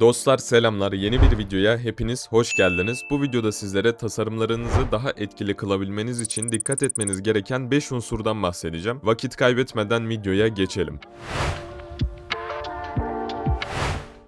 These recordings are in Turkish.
Dostlar selamlar. Yeni bir videoya hepiniz hoş geldiniz. Bu videoda sizlere tasarımlarınızı daha etkili kılabilmeniz için dikkat etmeniz gereken 5 unsurdan bahsedeceğim. Vakit kaybetmeden videoya geçelim.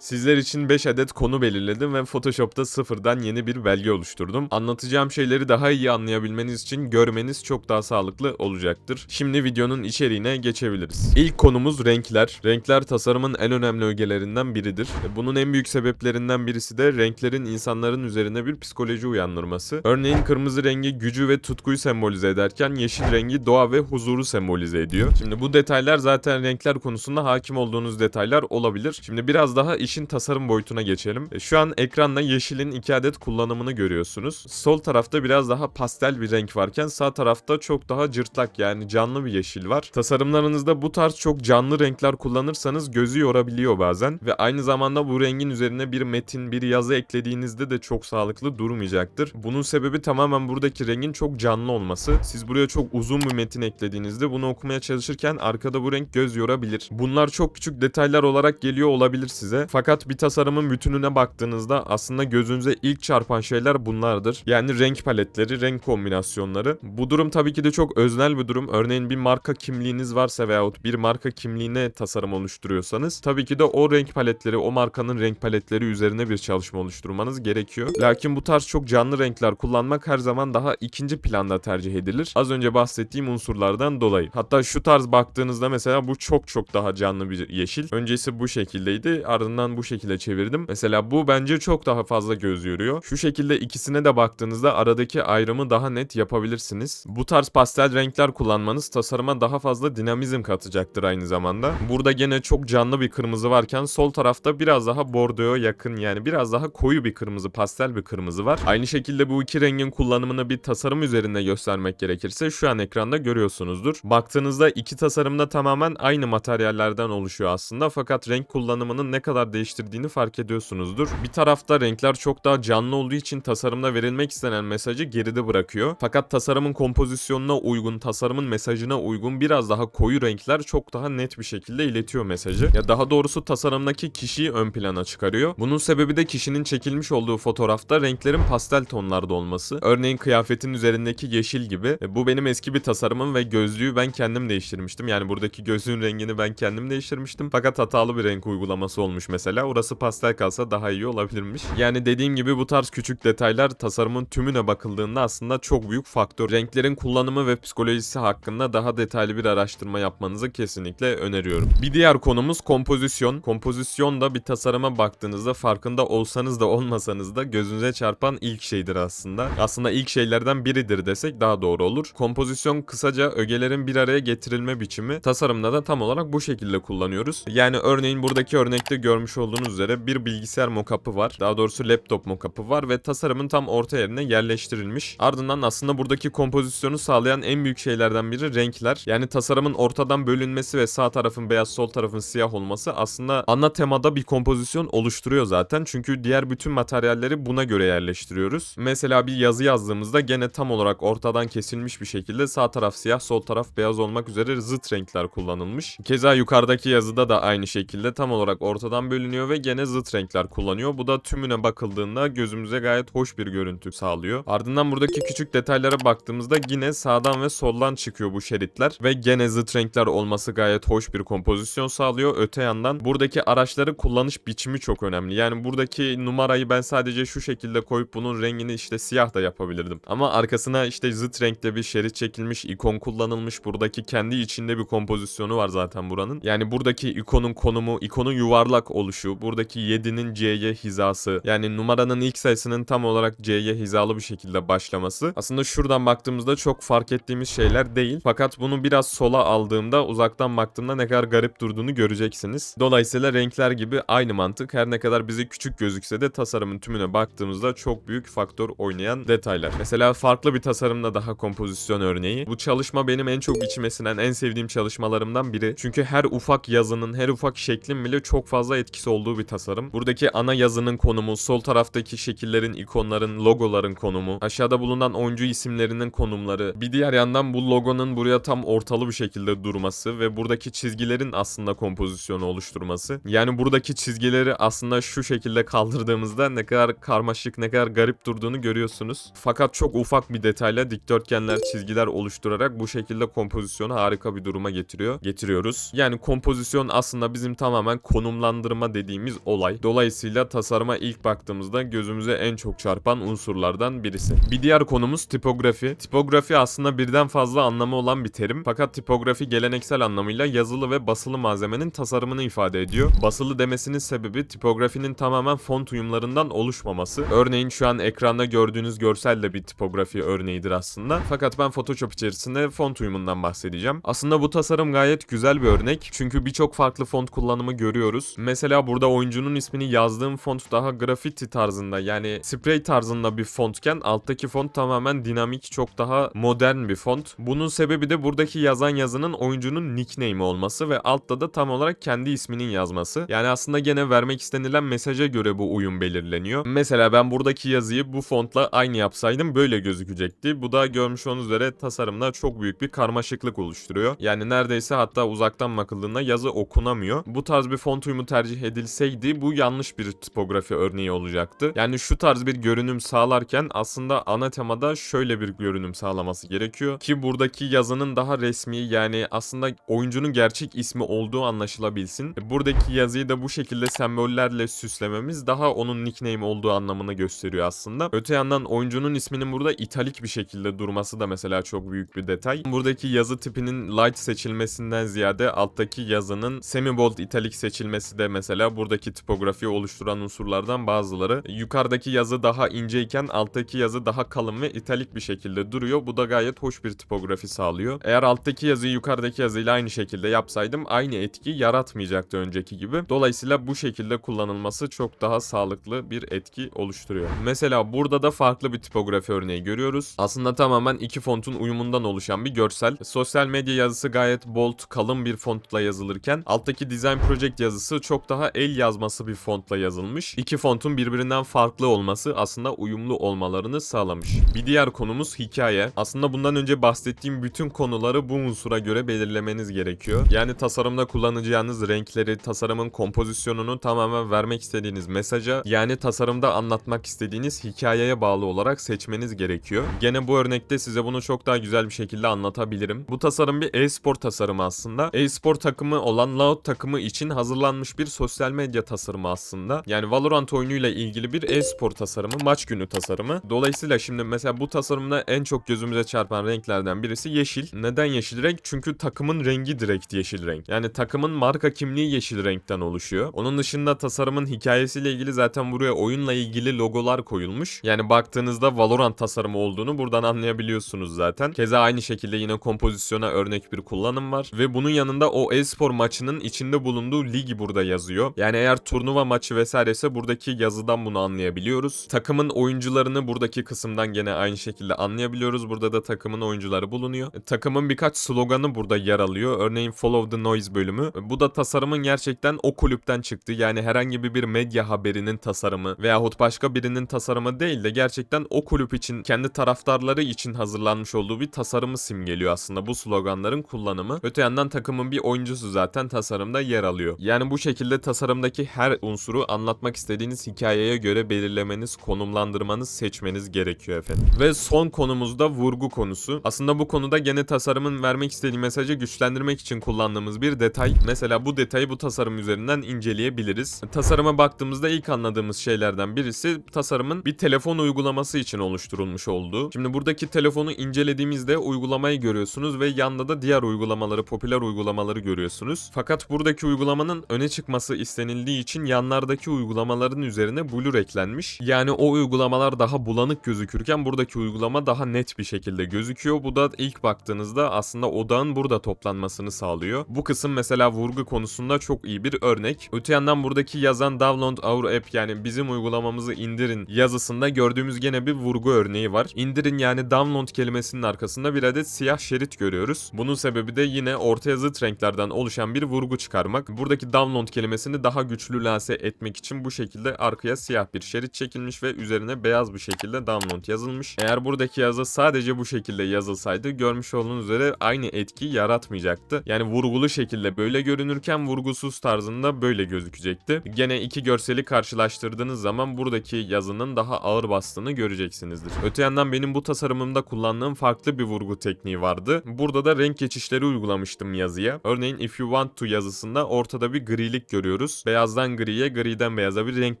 Sizler için 5 adet konu belirledim ve Photoshop'ta sıfırdan yeni bir belge oluşturdum. Anlatacağım şeyleri daha iyi anlayabilmeniz için görmeniz çok daha sağlıklı olacaktır. Şimdi videonun içeriğine geçebiliriz. İlk konumuz renkler. Renkler tasarımın en önemli ögelerinden biridir. Bunun en büyük sebeplerinden birisi de renklerin insanların üzerine bir psikoloji uyandırması. Örneğin kırmızı rengi gücü ve tutkuyu sembolize ederken yeşil rengi doğa ve huzuru sembolize ediyor. Şimdi bu detaylar zaten renkler konusunda hakim olduğunuz detaylar olabilir. Şimdi biraz daha işin tasarım boyutuna geçelim. E, Şu an ekranda yeşilin iki adet kullanımını görüyorsunuz. Sol tarafta biraz daha pastel bir renk varken sağ tarafta çok daha cırtlak yani canlı bir yeşil var. Tasarımlarınızda bu tarz çok canlı renkler kullanırsanız gözü yorabiliyor bazen ve aynı zamanda bu rengin üzerine bir metin, bir yazı eklediğinizde de çok sağlıklı durmayacaktır. Bunun sebebi tamamen buradaki rengin çok canlı olması. Siz buraya çok uzun bir metin eklediğinizde bunu okumaya çalışırken arkada bu renk göz yorabilir. Bunlar çok küçük detaylar olarak geliyor olabilir size. Fakat bir tasarımın bütününe baktığınızda aslında gözünüze ilk çarpan şeyler bunlardır. Yani renk paletleri, renk kombinasyonları. Bu durum tabii ki de çok öznel bir durum. Örneğin bir marka kimliğiniz varsa veyahut bir marka kimliğine tasarım oluşturuyorsanız tabii ki de o renk paletleri, o markanın renk paletleri üzerine bir çalışma oluşturmanız gerekiyor. Lakin bu tarz çok canlı renkler kullanmak her zaman daha ikinci planda tercih edilir. Az önce bahsettiğim unsurlardan dolayı. Hatta şu tarz baktığınızda mesela bu çok çok daha canlı bir yeşil. Öncesi bu şekildeydi. Ardından bu şekilde çevirdim. Mesela bu bence çok daha fazla göz yoruyor. Şu şekilde ikisine de baktığınızda aradaki ayrımı daha net yapabilirsiniz. Bu tarz pastel renkler kullanmanız tasarıma daha fazla dinamizm katacaktır aynı zamanda. Burada gene çok canlı bir kırmızı varken sol tarafta biraz daha bordoya yakın yani biraz daha koyu bir kırmızı, pastel bir kırmızı var. Aynı şekilde bu iki rengin kullanımını bir tasarım üzerinde göstermek gerekirse şu an ekranda görüyorsunuzdur. Baktığınızda iki tasarımda tamamen aynı materyallerden oluşuyor aslında fakat renk kullanımının ne kadar değiştirdiğini fark ediyorsunuzdur. Bir tarafta renkler çok daha canlı olduğu için tasarımda verilmek istenen mesajı geride bırakıyor. Fakat tasarımın kompozisyonuna uygun, tasarımın mesajına uygun biraz daha koyu renkler çok daha net bir şekilde iletiyor mesajı. Ya daha doğrusu tasarımdaki kişiyi ön plana çıkarıyor. Bunun sebebi de kişinin çekilmiş olduğu fotoğrafta renklerin pastel tonlarda olması. Örneğin kıyafetin üzerindeki yeşil gibi. E, Bu benim eski bir tasarımım ve gözlüğü ben kendim değiştirmiştim. Yani buradaki gözlüğün rengini ben kendim değiştirmiştim. Fakat hatalı bir renk uygulaması olmuş mesela. Orası pastel kalsa daha iyi olabilirmiş. Yani dediğim gibi bu tarz küçük detaylar tasarımın tümüne bakıldığında aslında çok büyük faktör. Renklerin kullanımı ve psikolojisi hakkında daha detaylı bir araştırma yapmanızı kesinlikle öneriyorum. Bir diğer konumuz kompozisyon. Kompozisyon da bir tasarıma baktığınızda farkında olsanız da olmasanız da gözünüze çarpan ilk şeydir aslında. Aslında ilk şeylerden biridir desek daha doğru olur. Kompozisyon kısaca ögelerin bir araya getirilme biçimi. Tasarımda da tam olarak bu şekilde kullanıyoruz. Yani örneğin buradaki örnekte görmüş olduğunuz üzere bir bilgisayar mockup'ı var. Daha doğrusu laptop mockup'ı var ve tasarımın tam orta yerine yerleştirilmiş. Ardından aslında buradaki kompozisyonu sağlayan en büyük şeylerden biri renkler. Yani tasarımın ortadan bölünmesi ve sağ tarafın beyaz sol tarafın siyah olması aslında ana temada bir kompozisyon oluşturuyor zaten. Çünkü diğer bütün materyalleri buna göre yerleştiriyoruz. Mesela bir yazı yazdığımızda gene tam olarak ortadan kesilmiş bir şekilde sağ taraf siyah sol taraf beyaz olmak üzere zıt renkler kullanılmış. Keza yukarıdaki yazıda da aynı şekilde tam olarak ortadan bölünüyor ve gene zıt renkler kullanıyor. Bu da tümüne bakıldığında gözümüze gayet hoş bir görüntü sağlıyor. Ardından buradaki küçük detaylara baktığımızda yine sağdan ve soldan çıkıyor bu şeritler ve gene zıt renkler olması gayet hoş bir kompozisyon sağlıyor. Öte yandan buradaki araçları kullanış biçimi çok önemli. Yani buradaki numarayı ben sadece şu şekilde koyup bunun rengini işte siyah da yapabilirdim. Ama arkasına işte zıt renkte bir şerit çekilmiş, ikon kullanılmış. Buradaki kendi içinde bir kompozisyonu var zaten buranın. Yani buradaki ikonun konumu, ikonun yuvarlak oluşu, buradaki 7'nin C'ye hizası, yani numaranın ilk sayısının tam olarak C'ye hizalı bir şekilde başlaması. Aslında şuradan baktığımızda çok fark ettiğimiz şeyler değil. Fakat bunu biraz sola aldığımda, uzaktan baktığımda ne kadar garip durduğunu göreceksiniz. Dolayısıyla renkler gibi aynı mantık. Her ne kadar bize küçük gözükse de tasarımın tümüne baktığımızda çok büyük faktör oynayan detaylar. Mesela farklı bir tasarımda daha kompozisyon örneği. Bu çalışma benim en çok içime sinen, en sevdiğim çalışmalarımdan biri. Çünkü her ufak yazının, her ufak şeklin bile çok fazla etkisi etkisi olduğu bir tasarım. Buradaki ana yazının konumu, sol taraftaki şekillerin, ikonların, logoların konumu, aşağıda bulunan oyuncu isimlerinin konumları, bir diğer yandan bu logonun buraya tam ortalı bir şekilde durması ve buradaki çizgilerin aslında kompozisyonu oluşturması. Yani buradaki çizgileri aslında şu şekilde kaldırdığımızda ne kadar karmaşık, ne kadar garip durduğunu görüyorsunuz. Fakat çok ufak bir detayla dikdörtgenler, çizgiler oluşturarak bu şekilde kompozisyonu harika bir duruma getiriyor. Getiriyoruz. Yani kompozisyon aslında bizim tamamen konumlandırma dediğimiz olay. Dolayısıyla tasarıma ilk baktığımızda gözümüze en çok çarpan unsurlardan birisi. Bir diğer konumuz tipografi. Tipografi aslında birden fazla anlamı olan bir terim. Fakat tipografi geleneksel anlamıyla yazılı ve basılı malzemenin tasarımını ifade ediyor. Basılı demesinin sebebi tipografinin tamamen font uyumlarından oluşmaması. Örneğin şu an ekranda gördüğünüz görsel de bir tipografi örneğidir aslında. Fakat ben Photoshop içerisinde font uyumundan bahsedeceğim. Aslında bu tasarım gayet güzel bir örnek. Çünkü birçok farklı font kullanımı görüyoruz. Mesela burada oyuncunun ismini yazdığım font daha graffiti tarzında yani spray tarzında bir fontken alttaki font tamamen dinamik çok daha modern bir font. Bunun sebebi de buradaki yazan yazının oyuncunun nickname olması ve altta da tam olarak kendi isminin yazması. Yani aslında gene vermek istenilen mesaja göre bu uyum belirleniyor. Mesela ben buradaki yazıyı bu fontla aynı yapsaydım böyle gözükecekti. Bu da görmüş olduğunuz üzere tasarımda çok büyük bir karmaşıklık oluşturuyor. Yani neredeyse hatta uzaktan bakıldığında yazı okunamıyor. Bu tarz bir font uyumu tercih edilseydi bu yanlış bir tipografi örneği olacaktı. Yani şu tarz bir görünüm sağlarken aslında ana temada şöyle bir görünüm sağlaması gerekiyor ki buradaki yazının daha resmi yani aslında oyuncunun gerçek ismi olduğu anlaşılabilsin. Buradaki yazıyı da bu şekilde sembollerle süslememiz daha onun nickname olduğu anlamını gösteriyor aslında. Öte yandan oyuncunun isminin burada italik bir şekilde durması da mesela çok büyük bir detay. Buradaki yazı tipinin light seçilmesinden ziyade alttaki yazının semi-bold italik seçilmesi de mesela buradaki tipografiyi oluşturan unsurlardan bazıları. Yukarıdaki yazı daha inceyken alttaki yazı daha kalın ve italik bir şekilde duruyor. Bu da gayet hoş bir tipografi sağlıyor. Eğer alttaki yazıyı yukarıdaki yazıyla aynı şekilde yapsaydım aynı etki yaratmayacaktı önceki gibi. Dolayısıyla bu şekilde kullanılması çok daha sağlıklı bir etki oluşturuyor. Mesela burada da farklı bir tipografi örneği görüyoruz. Aslında tamamen iki fontun uyumundan oluşan bir görsel. Sosyal medya yazısı gayet bold, kalın bir fontla yazılırken alttaki Design Project yazısı çok daha el yazması bir fontla yazılmış. İki fontun birbirinden farklı olması aslında uyumlu olmalarını sağlamış. Bir diğer konumuz hikaye. Aslında bundan önce bahsettiğim bütün konuları bu unsura göre belirlemeniz gerekiyor. Yani tasarımda kullanacağınız renkleri, tasarımın kompozisyonunu tamamen vermek istediğiniz mesaja, yani tasarımda anlatmak istediğiniz hikayeye bağlı olarak seçmeniz gerekiyor. Gene bu örnekte size bunu çok daha güzel bir şekilde anlatabilirim. Bu tasarım bir e-spor tasarımı aslında. E-spor takımı olan Loud takımı için hazırlanmış bir sosyal medya tasarımı aslında. Yani Valorant oyunuyla ilgili bir e-spor tasarımı, maç günü tasarımı. Dolayısıyla şimdi mesela bu tasarımda en çok gözümüze çarpan renklerden birisi yeşil. Neden yeşil renk? Çünkü takımın rengi direkt yeşil renk. Yani takımın marka kimliği yeşil renkten oluşuyor. Onun dışında tasarımın hikayesiyle ilgili zaten buraya oyunla ilgili logolar koyulmuş. Yani baktığınızda Valorant tasarımı olduğunu buradan anlayabiliyorsunuz zaten. Keza aynı şekilde yine kompozisyona örnek bir kullanım var. Ve bunun yanında o e-spor maçının içinde bulunduğu ligi burada yazıyor. Yani eğer turnuva maçı vesairese buradaki yazıdan bunu anlayabiliyoruz. Takımın oyuncularını buradaki kısımdan gene aynı şekilde anlayabiliyoruz. Burada da takımın oyuncuları bulunuyor. E, Takımın birkaç sloganı burada yer alıyor. Örneğin Follow the Noise bölümü. E, Bu da tasarımın gerçekten o kulüpten çıktı. Yani herhangi bir, medya haberinin tasarımı veyahut başka birinin tasarımı değil de gerçekten o kulüp için kendi taraftarları için hazırlanmış olduğu bir tasarımı simgeliyor aslında bu sloganların kullanımı. Öte yandan takımın bir oyuncusu zaten tasarımda yer alıyor. Yani bu şekilde tasarımdaki her unsuru anlatmak istediğiniz hikayeye göre belirlemeniz, konumlandırmanız, seçmeniz gerekiyor efendim. Ve son konumuz da vurgu konusu. Aslında bu konuda gene tasarımın vermek istediği mesajı güçlendirmek için kullandığımız bir detay. Mesela bu detayı bu tasarım üzerinden inceleyebiliriz. Tasarıma baktığımızda ilk anladığımız şeylerden birisi tasarımın bir telefon uygulaması için oluşturulmuş olduğu. Şimdi buradaki telefonu incelediğimizde uygulamayı görüyorsunuz ve yanda da diğer uygulamaları, popüler uygulamaları görüyorsunuz. Fakat buradaki uygulamanın öne çıkması istenildiği için yanlardaki uygulamaların üzerine blur eklenmiş. Yani o uygulamalar daha bulanık gözükürken buradaki uygulama daha net bir şekilde gözüküyor. Bu da ilk baktığınızda aslında odağın burada toplanmasını sağlıyor. Bu kısım mesela vurgu konusunda çok iyi bir örnek. Öte yandan buradaki yazan download our app yani bizim uygulamamızı indirin yazısında gördüğümüz gene bir vurgu örneği var. İndirin yani download kelimesinin arkasında bir adet siyah şerit görüyoruz. Bunun sebebi de yine ortaya zıt renklerden oluşan bir vurgu çıkarmak. Buradaki download kelimesini görünüşünü daha güçlü lanse etmek için bu şekilde arkaya siyah bir şerit çekilmiş ve üzerine beyaz bir şekilde download yazılmış. Eğer buradaki yazı sadece bu şekilde yazılsaydı görmüş olduğunuz üzere aynı etki yaratmayacaktı. Yani vurgulu şekilde böyle görünürken vurgusuz tarzında böyle gözükecekti. Gene iki görseli karşılaştırdığınız zaman buradaki yazının daha ağır bastığını göreceksinizdir. Öte yandan benim bu tasarımımda kullandığım farklı bir vurgu tekniği vardı. Burada da renk geçişleri uygulamıştım yazıya. Örneğin if you want to yazısında ortada bir grilik görüyoruz. Beyazdan griye, griden beyaza bir renk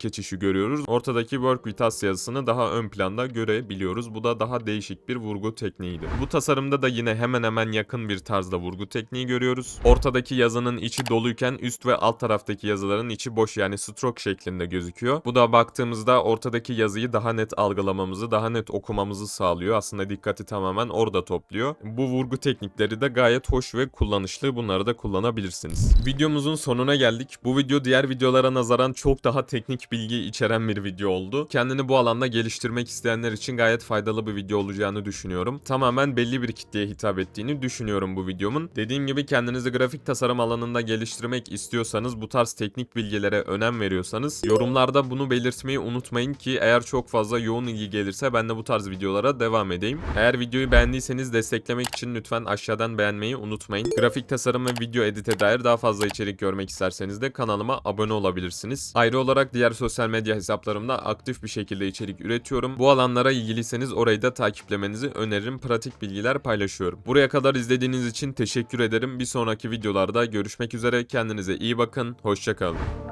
geçişi görüyoruz. Ortadaki work with us yazısını daha ön planda görebiliyoruz. Bu da daha değişik bir vurgu tekniğiydi. Bu tasarımda da yine hemen hemen yakın bir tarzda vurgu tekniği görüyoruz. Ortadaki yazının içi doluyken üst ve alt taraftaki yazıların içi boş yani stroke şeklinde gözüküyor. Bu da baktığımızda ortadaki yazıyı daha net algılamamızı, daha net okumamızı sağlıyor. Aslında dikkati tamamen orada topluyor. Bu vurgu teknikleri de gayet hoş ve kullanışlı. Bunları da kullanabilirsiniz. Videomuzun sonuna geldik. Bu video diğer videolara nazaran çok daha teknik bilgi içeren bir video oldu. Kendini bu alanda geliştirmek isteyenler için gayet faydalı bir video olacağını düşünüyorum. Tamamen belli bir kitleye hitap ettiğini düşünüyorum bu videomun. Dediğim gibi kendinizi grafik tasarım alanında geliştirmek istiyorsanız, bu tarz teknik bilgilere önem veriyorsanız yorumlarda bunu belirtmeyi unutmayın ki eğer çok fazla yoğun ilgi gelirse ben de bu tarz videolara devam edeyim. Eğer videoyu beğendiyseniz desteklemek için lütfen aşağıdan beğenmeyi unutmayın. Grafik tasarım ve video edite dair daha fazla içerik görmek isterseniz de kanalıma abone olabilirsiniz. Ayrı olarak diğer sosyal medya hesaplarımda aktif bir şekilde içerik üretiyorum. Bu alanlara ilgiliyseniz orayı da takiplemenizi öneririm. Pratik bilgiler paylaşıyorum. Buraya kadar izlediğiniz için teşekkür ederim. Bir sonraki videolarda görüşmek üzere. Kendinize iyi bakın. Hoşçakalın.